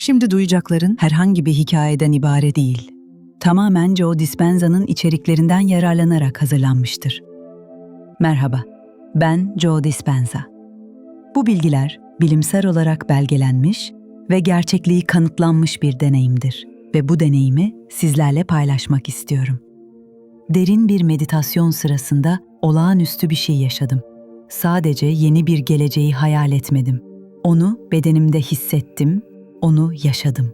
Şimdi duyacakların herhangi bir hikayeden ibaret değil. Tamamen Joe Dispenza'nın içeriklerinden yararlanarak hazırlanmıştır. Merhaba, ben Joe Dispenza. Bu bilgiler bilimsel olarak belgelenmiş ve gerçekliği kanıtlanmış bir deneyimdir ve bu deneyimi sizlerle paylaşmak istiyorum. Derin bir meditasyon sırasında olağanüstü bir şey yaşadım. Sadece yeni bir geleceği hayal etmedim. Onu bedenimde hissettim, onu yaşadım.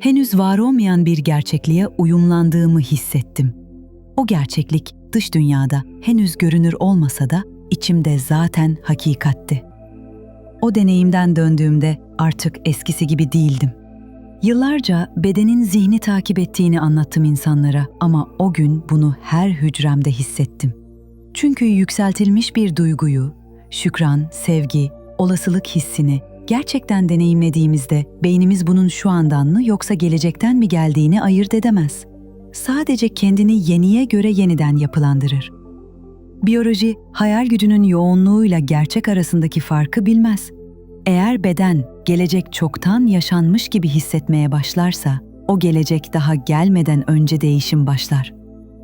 Henüz var olmayan bir gerçekliğe uyumlandığımı hissettim. O gerçeklik dış dünyada henüz görünür olmasa da içimde zaten hakikatti. O deneyimden döndüğümde artık eskisi gibi değildim. Yıllarca bedenin zihni takip ettiğini anlattım insanlara ama o gün bunu her hücremde hissettim. Çünkü yükseltilmiş bir duyguyu, şükran, sevgi, olasılık hissini gerçekten deneyimlediğimizde beynimiz bunun şu andan mı yoksa gelecekten mi geldiğini ayırt edemez. Sadece kendini yeniye göre yeniden yapılandırır. Biyoloji, hayal gücünün yoğunluğuyla gerçek arasındaki farkı bilmez. Eğer beden gelecek çoktan yaşanmış gibi hissetmeye başlarsa, o gelecek daha gelmeden önce değişim başlar.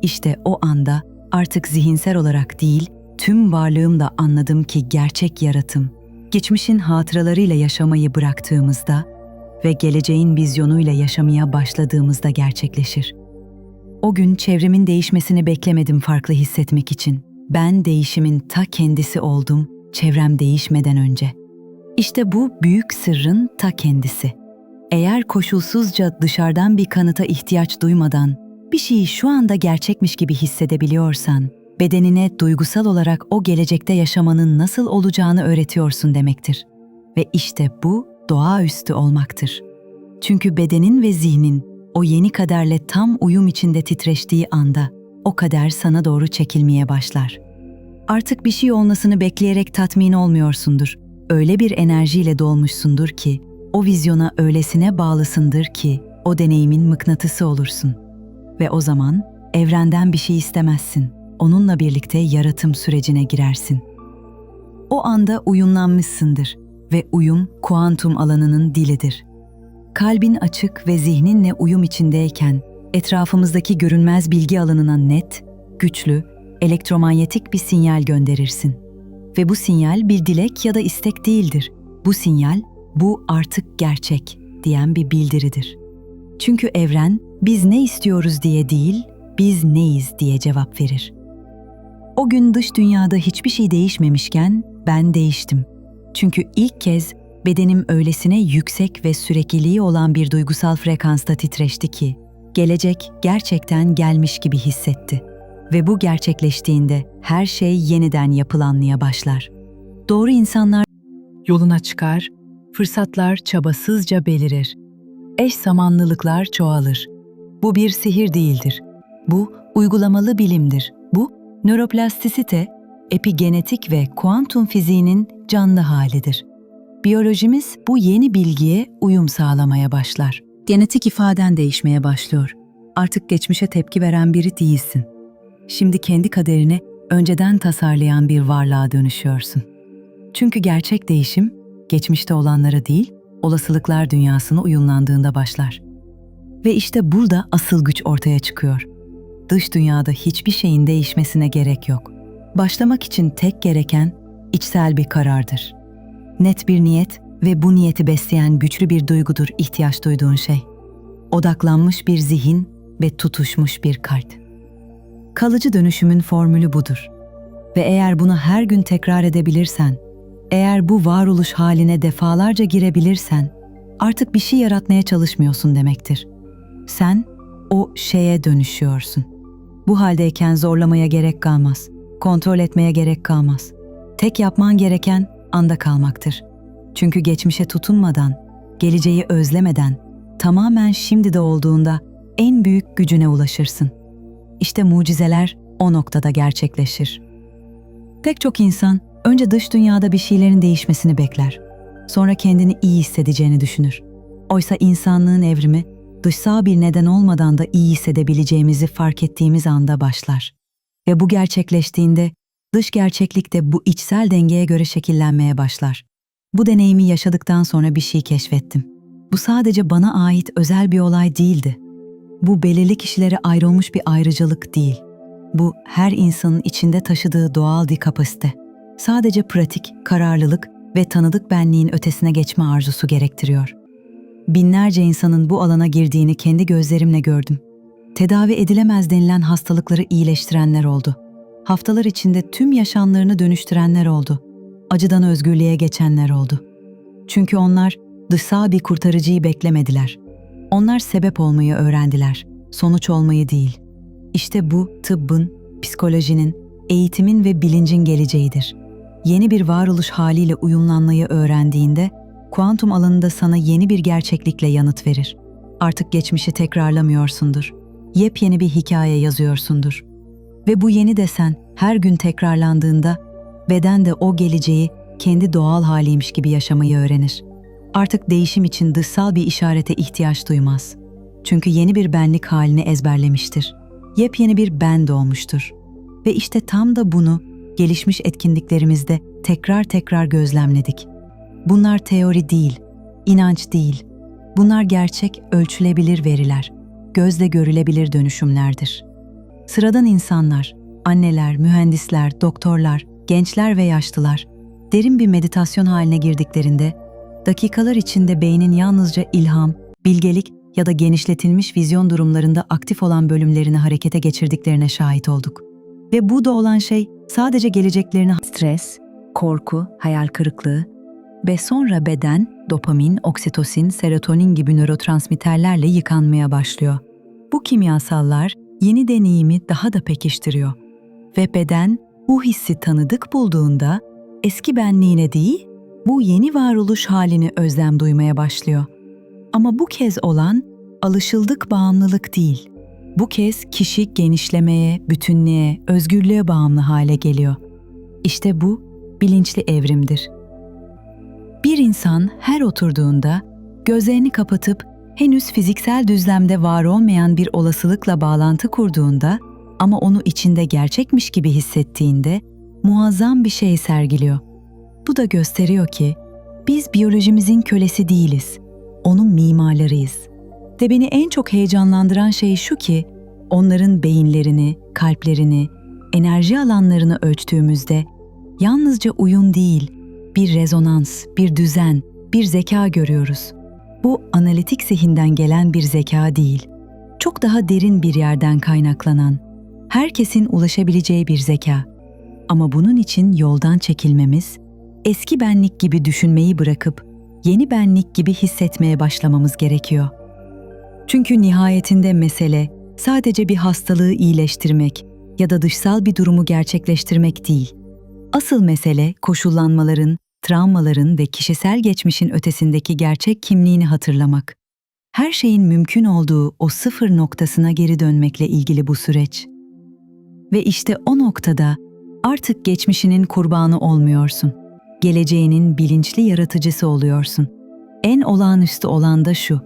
İşte o anda artık zihinsel olarak değil, tüm varlığımla anladım ki gerçek yaratım, geçmişin hatıralarıyla yaşamayı bıraktığımızda ve geleceğin vizyonuyla yaşamaya başladığımızda gerçekleşir. O gün çevremin değişmesini beklemedim farklı hissetmek için. Ben değişimin ta kendisi oldum, çevrem değişmeden önce. İşte bu büyük sırrın ta kendisi. Eğer koşulsuzca dışarıdan bir kanıta ihtiyaç duymadan bir şeyi şu anda gerçekmiş gibi hissedebiliyorsan, bedenine duygusal olarak o gelecekte yaşamanın nasıl olacağını öğretiyorsun demektir. Ve işte bu doğaüstü olmaktır. Çünkü bedenin ve zihnin o yeni kaderle tam uyum içinde titreştiği anda o kader sana doğru çekilmeye başlar. Artık bir şey olmasını bekleyerek tatmin olmuyorsundur. Öyle bir enerjiyle dolmuşsundur ki, o vizyona öylesine bağlısındır ki o deneyimin mıknatısı olursun. Ve o zaman evrenden bir şey istemezsin. Onunla birlikte yaratım sürecine girersin. O anda uyumlanmışsındır ve uyum kuantum alanının dilidir. Kalbin açık ve zihninle uyum içindeyken etrafımızdaki görünmez bilgi alanına net, güçlü, elektromanyetik bir sinyal gönderirsin. Ve bu sinyal bir dilek ya da istek değildir. Bu sinyal, bu artık gerçek diyen bir bildiridir. Çünkü evren biz ne istiyoruz diye değil, biz neyiz diye cevap verir. O gün dış dünyada hiçbir şey değişmemişken ben değiştim. Çünkü ilk kez bedenim öylesine yüksek ve sürekliliği olan bir duygusal frekansta titreşti ki gelecek gerçekten gelmiş gibi hissetti. Ve bu gerçekleştiğinde her şey yeniden yapılanmaya başlar. Doğru insanlar yoluna çıkar, fırsatlar çabasızca belirir. Eş zamanlılıklar çoğalır. Bu bir sihir değildir. Bu uygulamalı bilimdir. Nöroplastisite, epigenetik ve kuantum fiziğinin canlı halidir. Biyolojimiz bu yeni bilgiye uyum sağlamaya başlar. Genetik ifaden değişmeye başlıyor. Artık geçmişe tepki veren biri değilsin. Şimdi kendi kaderini önceden tasarlayan bir varlığa dönüşüyorsun. Çünkü gerçek değişim geçmişte olanlara değil, olasılıklar dünyasına uyumlandığında başlar. Ve işte burada asıl güç ortaya çıkıyor. Dış dünyada hiçbir şeyin değişmesine gerek yok. Başlamak için tek gereken içsel bir karardır. Net bir niyet ve bu niyeti besleyen güçlü bir duygudur ihtiyaç duyduğun şey. Odaklanmış bir zihin ve tutuşmuş bir kalp. Kalıcı dönüşümün formülü budur. Ve eğer bunu her gün tekrar edebilirsen, eğer bu varoluş haline defalarca girebilirsen, artık bir şey yaratmaya çalışmıyorsun demektir. Sen o şeye dönüşüyorsun. Bu haldeyken zorlamaya gerek kalmaz, kontrol etmeye gerek kalmaz. Tek yapman gereken anda kalmaktır. Çünkü geçmişe tutunmadan, geleceği özlemeden, tamamen şimdi de olduğunda en büyük gücüne ulaşırsın. İşte mucizeler o noktada gerçekleşir. Pek çok insan önce dış dünyada bir şeylerin değişmesini bekler. Sonra kendini iyi hissedeceğini düşünür. Oysa insanlığın evrimi dışsal bir neden olmadan da iyi hissedebileceğimizi fark ettiğimiz anda başlar. Ve bu gerçekleştiğinde dış gerçeklik de bu içsel dengeye göre şekillenmeye başlar. Bu deneyimi yaşadıktan sonra bir şey keşfettim. Bu sadece bana ait özel bir olay değildi. Bu belirli kişilere ayrılmış bir ayrıcalık değil. Bu her insanın içinde taşıdığı doğal bir kapasite. Sadece pratik, kararlılık ve tanıdık benliğin ötesine geçme arzusu gerektiriyor. Binlerce insanın bu alana girdiğini kendi gözlerimle gördüm. Tedavi edilemez denilen hastalıkları iyileştirenler oldu. Haftalar içinde tüm yaşamlarını dönüştürenler oldu. Acıdan özgürlüğe geçenler oldu. Çünkü onlar dışsal bir kurtarıcıyı beklemediler. Onlar sebep olmayı öğrendiler, sonuç olmayı değil. İşte bu tıbbın, psikolojinin, eğitimin ve bilincin geleceğidir. Yeni bir varoluş haliyle uyumlanmayı öğrendiğinde, kuantum alanında sana yeni bir gerçeklikle yanıt verir. Artık geçmişi tekrarlamıyorsundur. Yepyeni bir hikaye yazıyorsundur. Ve bu yeni desen her gün tekrarlandığında beden de o geleceği kendi doğal haliymiş gibi yaşamayı öğrenir. Artık değişim için dışsal bir işarete ihtiyaç duymaz. Çünkü yeni bir benlik halini ezberlemiştir. Yepyeni bir ben doğmuştur. Ve işte tam da bunu gelişmiş etkinliklerimizde tekrar tekrar gözlemledik. Bunlar teori değil, inanç değil. Bunlar gerçek, ölçülebilir veriler, gözle görülebilir dönüşümlerdir. Sıradan insanlar, anneler, mühendisler, doktorlar, gençler ve yaşlılar derin bir meditasyon haline girdiklerinde dakikalar içinde beynin yalnızca ilham, bilgelik ya da genişletilmiş vizyon durumlarında aktif olan bölümlerini harekete geçirdiklerine şahit olduk. Ve bu da olan şey sadece geleceklerini stres, korku, hayal kırıklığı ve sonra beden, dopamin, oksitosin, serotonin gibi nörotransmitterlerle yıkanmaya başlıyor. Bu kimyasallar yeni deneyimi daha da pekiştiriyor. Ve beden bu hissi tanıdık bulduğunda eski benliğine değil, bu yeni varoluş halini özlem duymaya başlıyor. Ama bu kez olan alışıldık bağımlılık değil. Bu kez kişi genişlemeye, bütünlüğe, özgürlüğe bağımlı hale geliyor. İşte bu bilinçli evrimdir. Bir insan her oturduğunda gözlerini kapatıp henüz fiziksel düzlemde var olmayan bir olasılıkla bağlantı kurduğunda ama onu içinde gerçekmiş gibi hissettiğinde muazzam bir şey sergiliyor. Bu da gösteriyor ki biz biyolojimizin kölesi değiliz. Onun mimarlarıyız. Ve beni en çok heyecanlandıran şey şu ki onların beyinlerini, kalplerini, enerji alanlarını ölçtüğümüzde yalnızca uyum değil, bir rezonans, bir düzen, bir zeka görüyoruz. Bu analitik zihinden gelen bir zeka değil. Çok daha derin bir yerden kaynaklanan, herkesin ulaşabileceği bir zeka. Ama bunun için yoldan çekilmemiz, eski benlik gibi düşünmeyi bırakıp yeni benlik gibi hissetmeye başlamamız gerekiyor. Çünkü nihayetinde mesele sadece bir hastalığı iyileştirmek ya da dışsal bir durumu gerçekleştirmek değil. Asıl mesele koşullanmaların, travmaların ve kişisel geçmişin ötesindeki gerçek kimliğini hatırlamak. Her şeyin mümkün olduğu o sıfır noktasına geri dönmekle ilgili bu süreç. Ve işte o noktada artık geçmişinin kurbanı olmuyorsun. Geleceğinin bilinçli yaratıcısı oluyorsun. En olağanüstü olan da şu.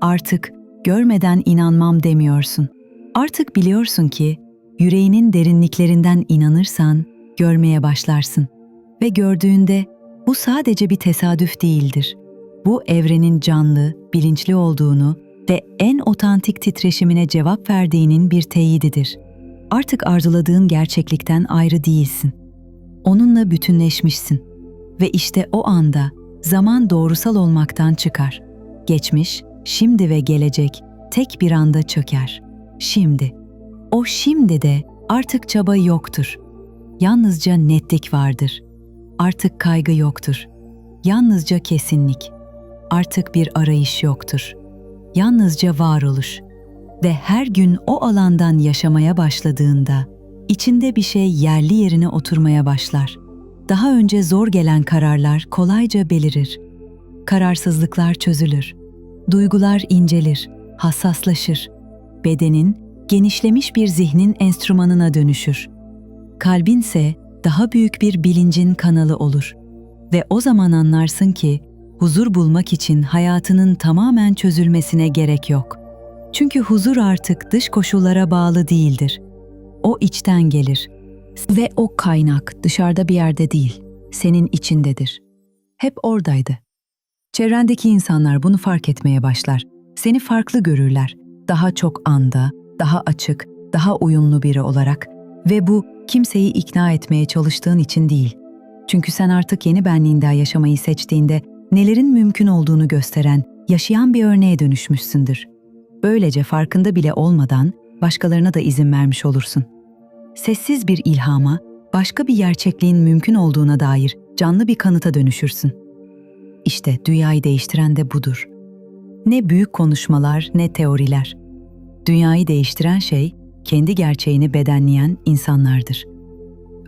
Artık görmeden inanmam demiyorsun. Artık biliyorsun ki yüreğinin derinliklerinden inanırsan görmeye başlarsın. Ve gördüğünde bu sadece bir tesadüf değildir. Bu evrenin canlı, bilinçli olduğunu ve en otantik titreşimine cevap verdiğinin bir teyididir. Artık arzuladığın gerçeklikten ayrı değilsin. Onunla bütünleşmişsin. Ve işte o anda zaman doğrusal olmaktan çıkar. Geçmiş, şimdi ve gelecek tek bir anda çöker. Şimdi. O şimdi de artık çaba yoktur. Yalnızca netlik vardır. Artık kaygı yoktur. Yalnızca kesinlik. Artık bir arayış yoktur. Yalnızca varoluş. Ve her gün o alandan yaşamaya başladığında içinde bir şey yerli yerine oturmaya başlar. Daha önce zor gelen kararlar kolayca belirir. Kararsızlıklar çözülür. Duygular incelir, hassaslaşır. Bedenin genişlemiş bir zihnin enstrümanına dönüşür. Kalbinse daha büyük bir bilincin kanalı olur. Ve o zaman anlarsın ki huzur bulmak için hayatının tamamen çözülmesine gerek yok. Çünkü huzur artık dış koşullara bağlı değildir. O içten gelir ve o kaynak dışarıda bir yerde değil, senin içindedir. Hep oradaydı. Çevrendeki insanlar bunu fark etmeye başlar. Seni farklı görürler. Daha çok anda, daha açık, daha uyumlu biri olarak ve bu kimseyi ikna etmeye çalıştığın için değil. Çünkü sen artık yeni benliğinde yaşamayı seçtiğinde nelerin mümkün olduğunu gösteren, yaşayan bir örneğe dönüşmüşsündür. Böylece farkında bile olmadan başkalarına da izin vermiş olursun. Sessiz bir ilhama, başka bir gerçekliğin mümkün olduğuna dair canlı bir kanıta dönüşürsün. İşte dünyayı değiştiren de budur. Ne büyük konuşmalar ne teoriler. Dünyayı değiştiren şey kendi gerçeğini bedenleyen insanlardır.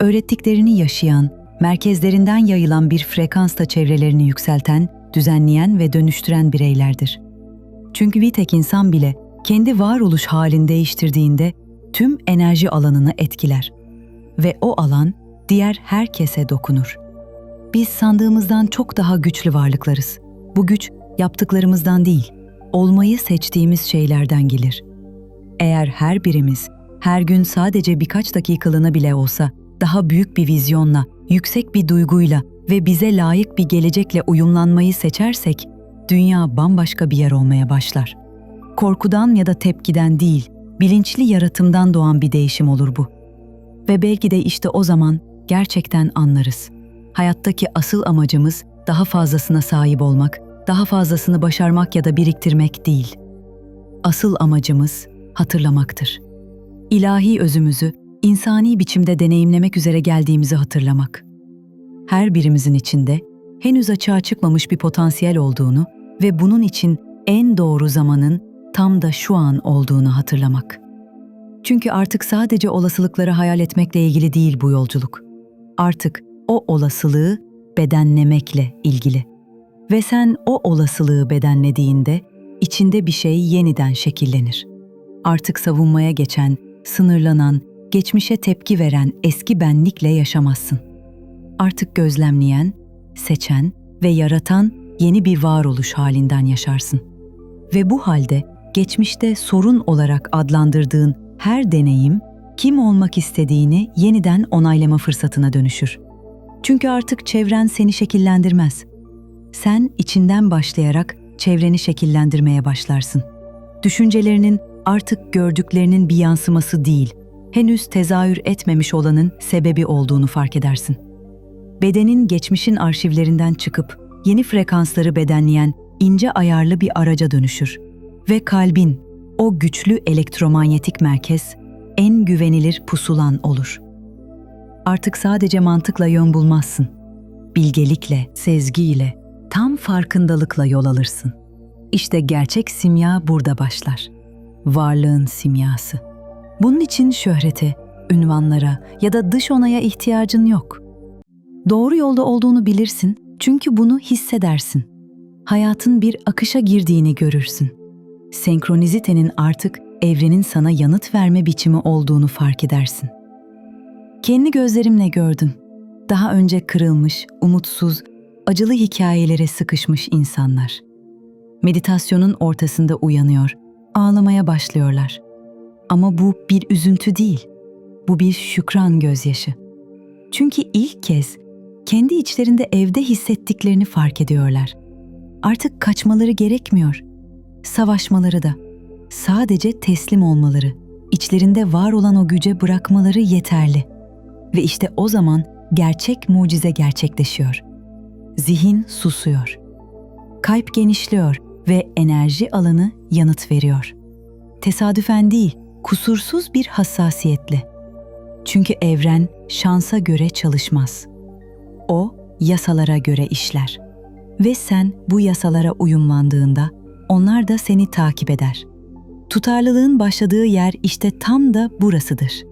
Öğrettiklerini yaşayan, merkezlerinden yayılan bir frekansta çevrelerini yükselten, düzenleyen ve dönüştüren bireylerdir. Çünkü bir tek insan bile kendi varoluş halini değiştirdiğinde tüm enerji alanını etkiler ve o alan diğer herkese dokunur. Biz sandığımızdan çok daha güçlü varlıklarız. Bu güç yaptıklarımızdan değil, olmayı seçtiğimiz şeylerden gelir. Eğer her birimiz her gün sadece birkaç dakikalığına bile olsa daha büyük bir vizyonla, yüksek bir duyguyla ve bize layık bir gelecekle uyumlanmayı seçersek, dünya bambaşka bir yer olmaya başlar. Korkudan ya da tepkiden değil, bilinçli yaratımdan doğan bir değişim olur bu. Ve belki de işte o zaman gerçekten anlarız. Hayattaki asıl amacımız daha fazlasına sahip olmak, daha fazlasını başarmak ya da biriktirmek değil. Asıl amacımız hatırlamaktır. İlahi özümüzü insani biçimde deneyimlemek üzere geldiğimizi hatırlamak. Her birimizin içinde henüz açığa çıkmamış bir potansiyel olduğunu ve bunun için en doğru zamanın tam da şu an olduğunu hatırlamak. Çünkü artık sadece olasılıkları hayal etmekle ilgili değil bu yolculuk. Artık o olasılığı bedenlemekle ilgili. Ve sen o olasılığı bedenlediğinde içinde bir şey yeniden şekillenir. Artık savunmaya geçen, sınırlanan, geçmişe tepki veren eski benlikle yaşamazsın. Artık gözlemleyen, seçen ve yaratan yeni bir varoluş halinden yaşarsın. Ve bu halde geçmişte sorun olarak adlandırdığın her deneyim kim olmak istediğini yeniden onaylama fırsatına dönüşür. Çünkü artık çevren seni şekillendirmez. Sen içinden başlayarak çevreni şekillendirmeye başlarsın. Düşüncelerinin artık gördüklerinin bir yansıması değil, henüz tezahür etmemiş olanın sebebi olduğunu fark edersin. Bedenin geçmişin arşivlerinden çıkıp yeni frekansları bedenleyen ince ayarlı bir araca dönüşür ve kalbin, o güçlü elektromanyetik merkez, en güvenilir pusulan olur. Artık sadece mantıkla yön bulmazsın. Bilgelikle, sezgiyle, tam farkındalıkla yol alırsın. İşte gerçek simya burada başlar. Varlığın simyası. Bunun için şöhrete, ünvanlara ya da dış onaya ihtiyacın yok. Doğru yolda olduğunu bilirsin çünkü bunu hissedersin. Hayatın bir akışa girdiğini görürsün. Senkronizitenin artık evrenin sana yanıt verme biçimi olduğunu fark edersin. Kendi gözlerimle gördüm. Daha önce kırılmış, umutsuz, acılı hikayelere sıkışmış insanlar. Meditasyonun ortasında uyanıyor, ağlamaya başlıyorlar. Ama bu bir üzüntü değil. Bu bir şükran gözyaşı. Çünkü ilk kez kendi içlerinde evde hissettiklerini fark ediyorlar. Artık kaçmaları gerekmiyor. Savaşmaları da. Sadece teslim olmaları, içlerinde var olan o güce bırakmaları yeterli. Ve işte o zaman gerçek mucize gerçekleşiyor. Zihin susuyor. Kalp genişliyor ve enerji alanı yanıt veriyor. Tesadüfen değil, kusursuz bir hassasiyetle. Çünkü evren şansa göre çalışmaz. O yasalara göre işler. Ve sen bu yasalara uyumlandığında onlar da seni takip eder. Tutarlılığın başladığı yer işte tam da burasıdır.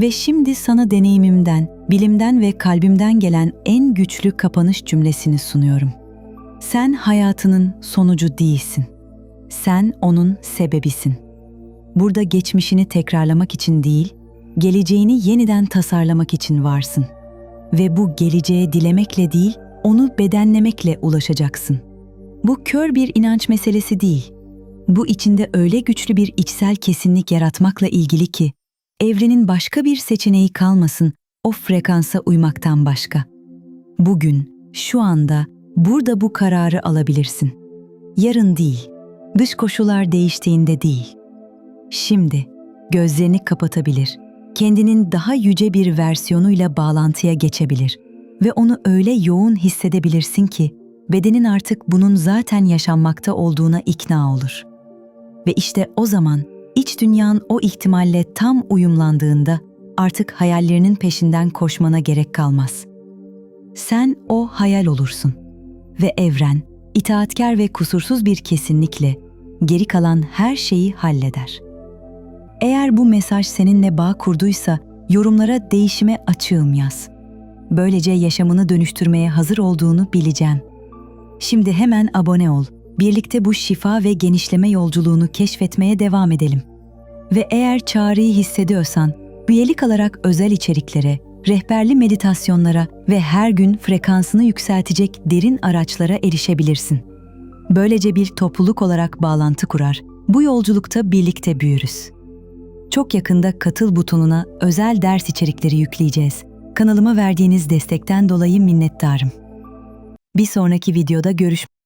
Ve şimdi sana deneyimimden, bilimden ve kalbimden gelen en güçlü kapanış cümlesini sunuyorum. Sen hayatının sonucu değilsin. Sen onun sebebisin. Burada geçmişini tekrarlamak için değil, geleceğini yeniden tasarlamak için varsın. Ve bu geleceğe dilemekle değil, onu bedenlemekle ulaşacaksın. Bu kör bir inanç meselesi değil. Bu içinde öyle güçlü bir içsel kesinlik yaratmakla ilgili ki evrenin başka bir seçeneği kalmasın o frekansa uymaktan başka. Bugün, şu anda burada bu kararı alabilirsin. Yarın değil, dış koşullar değiştiğinde değil. Şimdi gözlerini kapatabilir, kendinin daha yüce bir versiyonuyla bağlantıya geçebilir ve onu öyle yoğun hissedebilirsin ki bedenin artık bunun zaten yaşanmakta olduğuna ikna olur. Ve işte o zaman iç dünyan o ihtimalle tam uyumlandığında artık hayallerinin peşinden koşmana gerek kalmaz. Sen o hayal olursun ve evren itaatkar ve kusursuz bir kesinlikle geri kalan her şeyi halleder. Eğer bu mesaj seninle bağ kurduysa yorumlara değişime açığım yaz. Böylece yaşamını dönüştürmeye hazır olduğunu bileceğim. Şimdi hemen abone ol. Birlikte bu şifa ve genişleme yolculuğunu keşfetmeye devam edelim. Ve eğer çağrıyı hissediyorsan, üyelik alarak özel içeriklere, rehberli meditasyonlara ve her gün frekansını yükseltecek derin araçlara erişebilirsin. Böylece bir topluluk olarak bağlantı kurar, bu yolculukta birlikte büyürüz. Çok yakında katıl butonuna özel ders içerikleri yükleyeceğiz. Kanalıma verdiğiniz destekten dolayı minnettarım. Bir sonraki videoda görüşmek